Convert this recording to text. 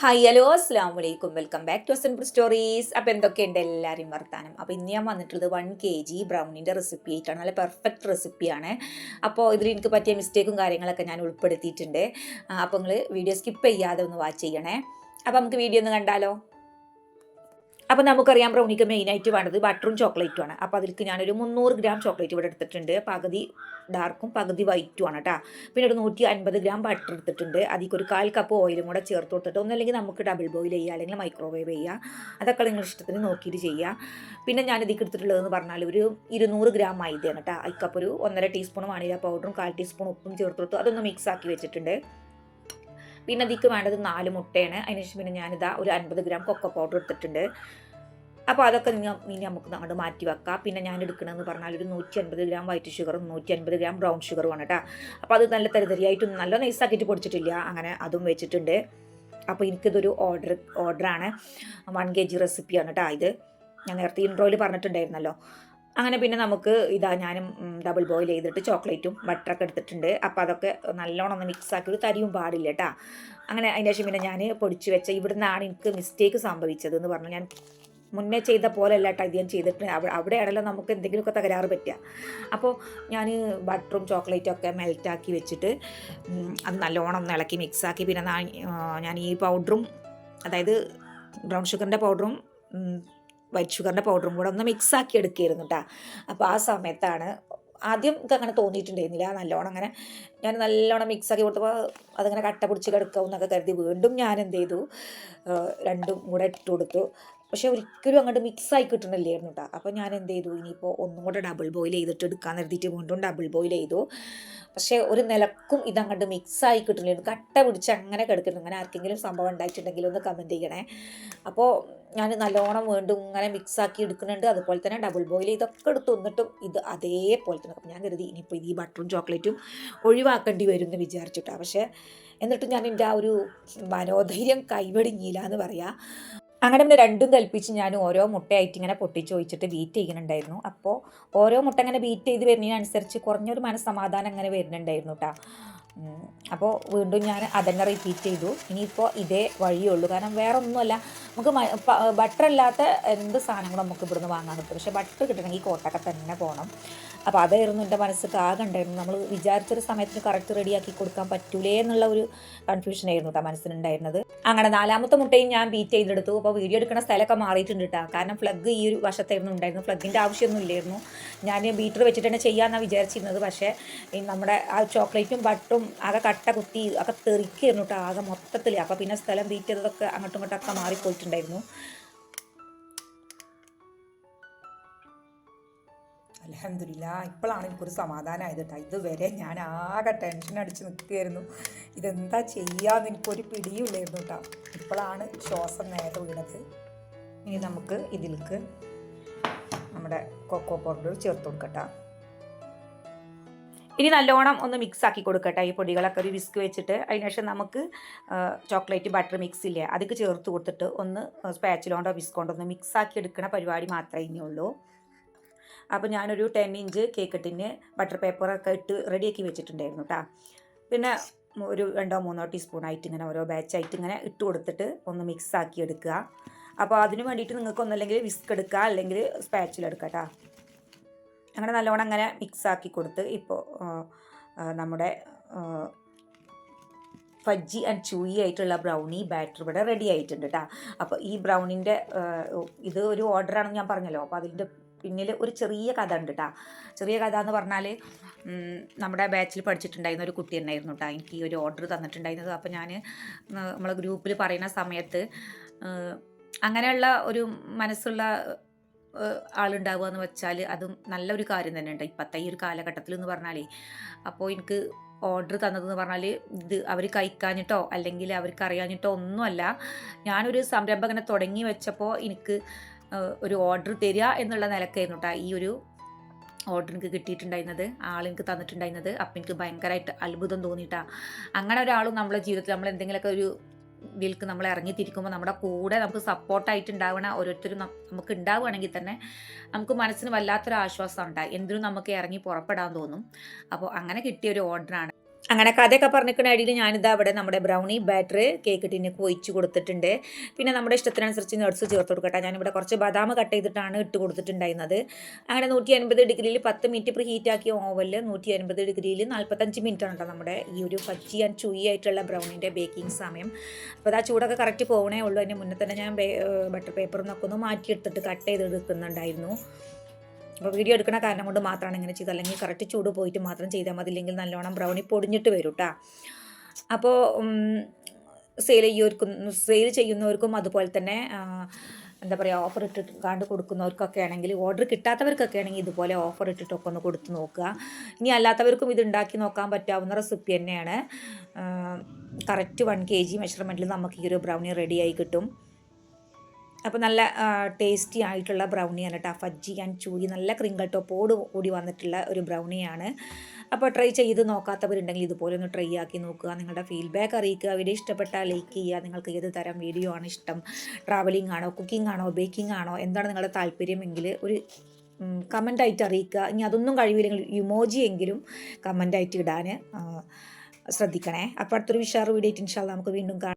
Hi hello അസ്സാം വലൈക്കും welcome back to simple stories അപ്പോൾ എന്തൊക്കെയുണ്ട് എല്ലാവരും വർത്താനം? അപ്പോൾ ഇന്ന് ഞാൻ വന്നിട്ടുള്ളത് വൺ കെ ജി ബ്രൗണിന്റെ റെസിപ്പി ആയിട്ടാണ്. നല്ല പെർഫെക്റ്റ് റെസിപ്പിയാണ് അപ്പോൾ ഇതിൽ എനിക്ക് പറ്റിയ മിസ്റ്റേക്കും കാര്യങ്ങളൊക്കെ ഞാൻ ഉൾപ്പെടുത്തിയിട്ടുണ്ട്. അപ്പോൾ നിങ്ങൾ വീഡിയോ സ്കിപ്പ് ചെയ്യാതെ ഒന്ന് വാച്ച് ചെയ്യണേ. അപ്പോൾ നമുക്ക് വീഡിയോ ഒന്ന് കണ്ടാലോ? അപ്പോൾ നമുക്കറിയാം ബ്രൗണിക്ക് മെയിനായിട്ട് വേണ്ടത് ബട്ടറും ചോക്ലേറ്റുമാണ്. അപ്പോൾ അതിലേക്ക് ഞാനൊരു മുന്നൂറ് ഗ്രാം ചോക്ലേറ്റ് ഇവിടെ എടുത്തിട്ടുണ്ട്. പകുതി ഡാർക്കും പകുതി വൈറ്റും ആണ് കേട്ടോ പിന്നെ ഒരു നൂറ്റി അൻപത് ഗ്രാം ബട്ടർ എടുത്തിട്ടുണ്ട്. അതിലേക്ക് ഒരു കാൽ കപ്പ് ഓയിലും കൂടെ ചേർത്ത് കൊടുത്തിട്ട് ഒന്നല്ലെങ്കിൽ നമുക്ക് ഡബിൾ ബോയിൽ ചെയ്യുക അല്ലെങ്കിൽ മൈക്രോവേവ് ചെയ്യുക. അതൊക്കെ നിങ്ങൾ ഇഷ്ടത്തിന് നോക്കിയിട്ട് ചെയ്യുക. പിന്നെ ഞാൻ ഇതിലേക്ക് എടുത്തിട്ടുള്ളതെന്ന് പറഞ്ഞാൽ ഒരു ഇരുന്നൂറ് ഗ്രാം മൈദയാണ് കേട്ടോ അതിക്കപ്പോൾ ഒരു ഒന്നര ടീസ്പൂൺ വാണില പൗഡറും കാൽ ടീസ്പൂൺ ഉപ്പും ചേർത്ത് കൊടുത്തു അതൊന്ന് മിക്സ് ആക്കി വെച്ചിട്ടുണ്ട്. പിന്നെ അതിക്ക് വേണ്ടത് നാല് മുട്ടയാണ്. അതിനുശേഷം പിന്നെ ഞാനിതാ ഒരു അൻപത് ഗ്രാം കൊക്ക പൗഡർ എടുത്തിട്ടുണ്ട്. അപ്പോൾ അതൊക്കെ നിങ്ങൾ ഇനി നമുക്ക് അങ്ങോട്ട് മാറ്റി വെക്കാം. പിന്നെ ഞാൻ എടുക്കണമെന്ന് പറഞ്ഞാൽ ഒരു നൂറ്റി അൻപത് ഗ്രാം വൈറ്റ് ഷുഗറും നൂറ്റി അൻപത് ഗ്രാം ബ്രൗൺ ഷുഗറും ആണ് കേട്ടോ അപ്പോൾ അത് നല്ല തരിതരിയായിട്ട് നല്ല നൈസാക്കിയിട്ട് പൊടിച്ചിട്ടില്ല. അങ്ങനെ അതും വെച്ചിട്ടുണ്ട്. അപ്പോൾ എനിക്കിതൊരു ഓർഡർ ഓർഡറാണ് വൺ കെ ജി റെസിപ്പിയാണ് കേട്ടോ ഇത്. ഞാൻ നേരത്തെ ഇൻട്രോയിൽ പറഞ്ഞിട്ടുണ്ടായിരുന്നല്ലോ. അങ്ങനെ പിന്നെ നമുക്ക് ഇതാ ഞാനും ഡബിൾ ബോയിൽ ചെയ്തിട്ട് ചോക്ലേറ്റും ബട്ടറൊക്കെ എടുത്തിട്ടുണ്ട്. അപ്പോൾ അതൊക്കെ നല്ലോണം ഒന്ന് മിക്സാക്കി ഒരു തരിയും പാടില്ല കേട്ടോ അങ്ങനെ അതിന്റെ ശേഷം പിന്നെ ഞാൻ പൊടിച്ച് വെച്ച ഇവിടുന്നാണ് എനിക്ക് മിസ്റ്റേക്ക് സംഭവിച്ചത് എന്ന് പറഞ്ഞു. ഞാൻ മുന്നേ ചെയ്ത പോലെ അല്ല കേട്ടോ ഇത് ഞാൻ ചെയ്തിട്ട്. അവിടെ അവിടെയാണല്ലോ നമുക്ക് എന്തെങ്കിലുമൊക്കെ തകരാറ് പറ്റുക അപ്പോൾ ഞാൻ ബട്ടറും ചോക്ലേറ്റും ഒക്കെ മെൽറ്റാക്കി വെച്ചിട്ട് അത് നല്ലോണം ഒന്ന് ഇളക്കി മിക്സാക്കി പിന്നെ ഞാൻ ഈ പൗഡറും അതായത് ബ്രൗൺ ഷുഗറിന്റെ പൗഡറും വൈറ്റ് ഷുഗറിന്റെ പൗഡറും കൂടെ ഒന്ന് മിക്സ് ആക്കി എടുക്കുകയായിരുന്നു കേട്ടോ അപ്പോൾ ആ സമയത്താണ് ആദ്യം അങ്ങനെ തോന്നിയിട്ടുണ്ടായിരുന്നില്ല. നല്ലോണം അങ്ങനെ ഞാൻ നല്ലോണം മിക്സാക്കി കൊടുത്തപ്പോൾ അതങ്ങനെ കട്ട പിടിച്ച് കിടക്കാവും എന്നൊക്കെ കരുതി വീണ്ടും ഞാൻ എന്ത് ചെയ്തു. രണ്ടും കൂടെ ഇട്ട് കൊടുത്തു. പക്ഷെ ഒരിക്കലും അങ്ങോട്ട് മിക്സ് ആയി കിട്ടണില്ലായിരുന്നു കേട്ടോ അപ്പോൾ ഞാൻ എന്ത് ചെയ്തു? ഇനിയിപ്പോൾ ഒന്നും കൂടെ ഡബിൾ ബോയിൽ ചെയ്തിട്ട് എടുക്കാൻ എഴുതിയിട്ട് വീണ്ടും ഡബിൾ ബോയിൽ ചെയ്തു. പക്ഷേ ഒരു നിലക്കും ഇതങ്ങോട്ട് ആയി കിട്ടണില്ലായിരുന്നു. കട്ട പിടിച്ച് അങ്ങനെ കിടക്കുന്നു. അങ്ങനെ ആർക്കെങ്കിലും സംഭവം ഉണ്ടായിട്ടുണ്ടെങ്കിൽ ഒന്ന് കമന്റ് ചെയ്യണേ. അപ്പോൾ ഞാൻ നല്ലോണം വീണ്ടും ഇങ്ങനെ മിക്സ് ആക്കി എടുക്കുന്നുണ്ട്. അതുപോലെ തന്നെ ഡബിൾ ബോയിൽ ഇതൊക്കെ എടുത്ത് വന്നിട്ടും ഇത് അതേപോലെ തന്നെ. അപ്പം ഞാൻ കരുതി ഇനിയിപ്പോൾ ഈ ബട്ടറും ചോക്ലേറ്റും ഒഴിവാക്കേണ്ടി വരും എന്ന് വിചാരിച്ചിട്ടാണ് പക്ഷേ എന്നിട്ടും ഞാൻ എന്റെ ആ ഒരു മനോധൈര്യം കൈവടിഞ്ഞില്ല എന്ന് പറയാം. അങ്ങനെ പിന്നെ രണ്ടും കൽപ്പിച്ച് ഞാൻ ഓരോ മുട്ടയായിട്ട് ഇങ്ങനെ പൊട്ടിച്ച് ഒഴിച്ചിട്ട് ബീറ്റ് ചെയ്യുന്നുണ്ടായിരുന്നു. അപ്പോൾ ഓരോ മുട്ട അങ്ങനെ ബീറ്റ് ചെയ്ത് വരുന്നതിനനുസരിച്ച് കുറഞ്ഞൊരു മനസ്സമാധാനം അങ്ങനെ വരുന്നുണ്ടായിരുന്നു കേട്ടോ അപ്പോൾ വീണ്ടും ഞാൻ അതന്നെ റിപ്പീറ്റ് ചെയ്തു. ഇനിയിപ്പോൾ ഇതേ വഴിയുള്ളൂ കാരണം വേറെ ഒന്നുമല്ല നമുക്ക് ബട്ടർ അല്ലാത്ത എന്ത് സാധനങ്ങളും നമുക്ക് ഇവിടുന്ന് വാങ്ങാൻ കിട്ടും പക്ഷേ ബട്ടർ കിട്ടണമെങ്കിൽ കോട്ടൊക്കെ തന്നെ പോകണം അപ്പോൾ അതായിരുന്നു എന്റെ മനസ്സിൽ ആകെ ഉണ്ടായിരുന്നു നമ്മൾ വിചാരിച്ചൊരു സമയത്തിന് കറക്റ്റ് റെഡിയാക്കി കൊടുക്കാൻ പറ്റൂലേ എന്നുള്ള ഒരു കൺഫ്യൂഷൻ ആയിരുന്നു കേട്ടോ മനസ്സിലുണ്ടായിരുന്നത്. അങ്ങനെ നാലാമത്തെ മുട്ടയും ഞാൻ ബീറ്റ് ചെയ്തെടുത്തു. അപ്പോൾ വീഡിയോ എടുക്കുന്ന സ്ഥലമൊക്കെ മാറിയിട്ടുണ്ട് കേട്ടോ. കാരണം ഫ്ലഗ് ഈ ഒരു വശത്തായിരുന്നു ഉണ്ടായിരുന്നു ഫ്ലഗിന്റെ ആവശ്യമൊന്നും ഇല്ലായിരുന്നു. ഞാൻ ബീറ്റർ വെച്ചിട്ട് തന്നെ ചെയ്യാമെന്നാണ് വിചാരിച്ചിരുന്നത്. പക്ഷേ നമ്മുടെ ആ ചോക്ലേറ്റും ബട്ടറും ആകെ കട്ട കുത്തി ഒക്കെ തെറിക്കായിരുന്നു കേട്ടോ ആകെ മൊത്തത്തിൽ അപ്പോൾ പിന്നെ സ്ഥലം അങ്ങോട്ടും അങ്ങോട്ടും ഇങ്ങോട്ടൊക്കെ മാറിപ്പോയിട്ടുണ്ടായിരുന്നു. അലഹമില്ല ഇപ്പോഴാണ് എനിക്കൊരു സമാധാനമായത് കേട്ടോ ഇതുവരെ ഞാൻ ആകെ ടെൻഷൻ അടിച്ച് നിൽക്കുകയായിരുന്നു ഇതെന്താ ചെയ്യാന്ന് എനിക്കൊരു പിടിയുമില്ലായിരുന്നു കേട്ടോ ഇപ്പോഴാണ് ശ്വാസം നേരെ വീണത്. ഇനി നമുക്ക് ഇതിലേക്ക് നമ്മുടെ കൊക്കോ പൗഡർ ചേർത്ത് കൊടുക്കട്ടെ ഇനി നല്ലോണം ഒന്ന് മിക്സ് ആക്കി കൊടുക്കട്ടെ. ഈ പൊടികളൊക്കെ ഒരു വിസ്ക് വെച്ചിട്ട് അതിനുശേഷം നമുക്ക് ചോക്ലേറ്റ് ബട്ടർ മിക്സ് ഇല്ലേ അതൊക്കെ ചേർത്ത് കൊടുത്തിട്ട് ഒന്ന് സ്പാച്ചിലോണ്ടോ വിസ്കോണ്ടോ ഒന്ന് മിക്സ് ആക്കി എടുക്കുന്ന പരിപാടി മാത്രമേ ഇനിയുള്ളൂ അപ്പോൾ ഞാനൊരു ten inch cake tin butter പേപ്പറൊക്കെ ഇട്ട് റെഡിയാക്കി വെച്ചിട്ടുണ്ടായിരുന്നു കേട്ടോ പിന്നെ ഒരു രണ്ടോ മൂന്നോ ടീസ്പൂൺ ആയിട്ട് ഇങ്ങനെ ഓരോ ബാച്ചായിട്ട് ഇങ്ങനെ ഇട്ട് കൊടുത്തിട്ട് ഒന്ന് മിക്സ് ആക്കി എടുക്കുക. അപ്പോൾ അതിന് വേണ്ടിയിട്ട് നിങ്ങൾക്ക് ഒന്നല്ലെങ്കിൽ വിസ്ക് എടുക്കുക അല്ലെങ്കിൽ സ്പാച്ചിൽ എടുക്കുക കേട്ടോ അങ്ങനെ നല്ലോണം അങ്ങനെ മിക്സ് ആക്കി കൊടുത്ത് ഇപ്പോൾ നമ്മുടെ ഫജ്ജി ആൻഡ് ചൂയി ആയിട്ടുള്ള ബ്രൗണി ബാറ്റർ ഇവിടെ റെഡി ആയിട്ടുണ്ട് കേട്ടോ അപ്പോൾ ഈ ബ്രൗണിന്റെ ഇത് ഒരു ഓർഡറാണെന്ന് ഞാൻ പറഞ്ഞല്ലോ. അപ്പോൾ അതിന്റെ പിന്നിൽ ഒരു ചെറിയ കഥ ഉണ്ട് കേട്ടോ ചെറിയ കഥ എന്ന് പറഞ്ഞാൽ നമ്മുടെ ബാച്ചിൽ പഠിച്ചിട്ടുണ്ടായിരുന്ന ഒരു കുട്ടി ഉണ്ടായിരുന്നു കേട്ടോ എനിക്ക് ഈ ഒരു ഓർഡർ തന്നിട്ടുണ്ടായിരുന്നത്. അപ്പോൾ ഞാൻ നമ്മളെ ഗ്രൂപ്പിൽ പറയുന്ന സമയത്ത് അങ്ങനെയുള്ള ഒരു മനസ്സുള്ള ആളുണ്ടാവുക എന്ന് വെച്ചാൽ അതും നല്ലൊരു കാര്യം തന്നെയുണ്ട്. ഇപ്പോഴത്തെ ഈ ഒരു കാലഘട്ടത്തിൽ എന്ന് പറഞ്ഞാലേ അപ്പോൾ എനിക്ക് ഓർഡർ തന്നതെന്ന് പറഞ്ഞാൽ ഇത് അവർ കഴിക്കാഞ്ഞിട്ടോ അല്ലെങ്കിൽ അവർക്ക് അറിയാഞ്ഞിട്ടോ ഒന്നുമല്ല. ഞാനൊരു സംരംഭകനെ തുടങ്ങി വെച്ചപ്പോൾ എനിക്ക് ഒരു ഓർഡർ തരിക എന്നുള്ള നിലക്കായിരുന്നു കേട്ടോ ഈ ഒരു ഓർഡർ എനിക്ക് കിട്ടിയിട്ടുണ്ടായിരുന്നത് ആൾ എനിക്ക് തന്നിട്ടുണ്ടായിരുന്നത്. അപ്പം എനിക്ക് ഭയങ്കരമായിട്ട് അത്ഭുതം തോന്നിയിട്ടാണ് അങ്ങനെ ഒരാളും നമ്മുടെ ജീവിതത്തിൽ നമ്മൾ എന്തെങ്കിലുമൊക്കെ ഒരു ഇതിൽക്ക് നമ്മൾ ഇറങ്ങിത്തിരിക്കുമ്പോൾ നമ്മുടെ കൂടെ നമുക്ക് സപ്പോർട്ടായിട്ട് ഉണ്ടാവണ ഓരോരുത്തരും നമുക്ക് ഉണ്ടാവുകയാണെങ്കിൽ തന്നെ നമുക്ക് മനസ്സിന് വല്ലാത്തൊരു ആശ്വാസം ഉണ്ടായി എന്തിനും നമുക്ക് ഇറങ്ങി പുറപ്പെടാൻ തോന്നും. അപ്പോൾ അങ്ങനെ കിട്ടിയ ഒരു ഓർഡറാണ് അങ്ങനെ കഥയൊക്കെ പറഞ്ഞിരിക്കുന്ന അടിയിൽ ഞാനിതാ അവിടെ നമ്മുടെ ബ്രൗണി ബാറ്റർ കേക്ക് ടിന്നൊക്കെ ഒഴിച്ച് കൊടുത്തിട്ടുണ്ട്. പിന്നെ നമ്മുടെ ഇഷ്ടത്തിനനുസരിച്ച് നട്സ് ചേർത്ത് കൊടുക്കട്ടെ. ഞാനിവിടെ കുറച്ച് ബദാം കട്ട് ചെയ്തിട്ടാണ് ഇട്ട് കൊടുത്തിട്ടുണ്ടായിരുന്നത്. അങ്ങനെ നൂറ്റി അൻപത് ഡിഗ്രിയിൽ പത്ത് മിനിറ്റ് ഇപ്പോൾ ഹീറ്റാക്കിയ ഓവനിൽ നൂറ്റി അൻപത് ഡിഗ്രിയിൽ നാൽപ്പത്തഞ്ച് മിനിറ്റ് ആണ് നമ്മുടെ ഈ ഒരു പച്ചി ആൻഡ് ചുയി ആയിട്ടുള്ള ബ്രൗണിന്റെ ബേക്കിംഗ് സമയം. അപ്പോൾ ആ ചൂടൊക്കെ കറക്റ്റ് പോകണേ ഉള്ളൂ. അതിന് മുന്നേ തന്നെ ഞാൻ ബട്ടർ പേപ്പറിൽ നിന്നൊക്കെ ഒന്ന് മാറ്റിയെടുത്തിട്ട് കട്ട് ചെയ്ത് എടുക്കുന്നുണ്ടായിരുന്നു അപ്പോൾ വീഡിയോ എടുക്കുന്ന കാരണം കൊണ്ട് മാത്രമാണ് ഇങ്ങനെ ചെയ്തത്. അല്ലെങ്കിൽ കറക്റ്റ് ചൂട് പോയിട്ട് മാത്രം ചെയ്താൽ മതി. ഇല്ലെങ്കിൽ നല്ലോണം ബ്രൗണി പൊടിഞ്ഞിട്ട് വരും കേട്ടോ അപ്പോൾ സെയിൽ ചെയ്യുന്നവർക്കും സെയിൽ ചെയ്യുന്നവർക്കും അതുപോലെ തന്നെ എന്താ പറയുക ഓഫർ ഇട്ടിട്ട് കാണ്ട് കൊടുക്കുന്നവർക്കൊക്കെ ആണെങ്കിൽ ഓർഡർ കിട്ടാത്തവർക്കൊക്കെ ആണെങ്കിൽ ഇതുപോലെ ഓഫർ ഇട്ടിട്ടൊക്കെ ഒന്ന് കൊടുത്ത് നോക്കുക. ഇനി അല്ലാത്തവർക്കും ഇത് ഉണ്ടാക്കി നോക്കാൻ പറ്റാവുന്ന റെസിപ്പി തന്നെയാണ്. കറക്റ്റ് വൺ കെ ജി മെഷർമെന്റിൽ നമുക്ക് ഈ ഒരു ബ്രൗണി റെഡിയായി കിട്ടും. അപ്പോൾ നല്ല ടേസ്റ്റി ആയിട്ടുള്ള ബ്രൗണിയാണ് കേട്ടോ ഫജ്ജി ആൻഡ് ചൂരി നല്ല ക്രിങ്കിൾ ടോപ്പോട് കൂടി വന്നിട്ടുള്ള ഒരു ബ്രൗണിയാണ് അപ്പോൾ ട്രൈ ചെയ്ത് നോക്കാത്തവരുണ്ടെങ്കിൽ ഇതുപോലെ ഒന്ന് ട്രൈ ആക്കി നോക്കുക. നിങ്ങളുടെ ഫീഡ്ബാക്ക് അറിയിക്കുക. വീഡിയോ ഇഷ്ടപ്പെട്ടാൽ ലൈക്ക് ചെയ്യുക. നിങ്ങൾക്ക് ഏത് തരം വീഡിയോ ആണ് ഇഷ്ടം? ട്രാവലിംഗ് ആണോ കുക്കിംഗ് ആണോ ബേക്കിംഗ് ആണോ? എന്താണ് നിങ്ങളുടെ താല്പര്യമെങ്കിൽ ഒരു കമന്റായിട്ട് അറിയിക്കുക. ഇനി അതൊന്നും കഴിവില്ലെങ്കിൽ ഇമോജി എങ്കിലും കമന്റായിട്ട് ഇടാൻ ശ്രദ്ധിക്കണേ. അപ്പോൾ അടുത്തൊരു വിഷാറ് വീഡിയോ ഇൻഷാല്ല നമുക്ക് വീണ്ടും കാണാം.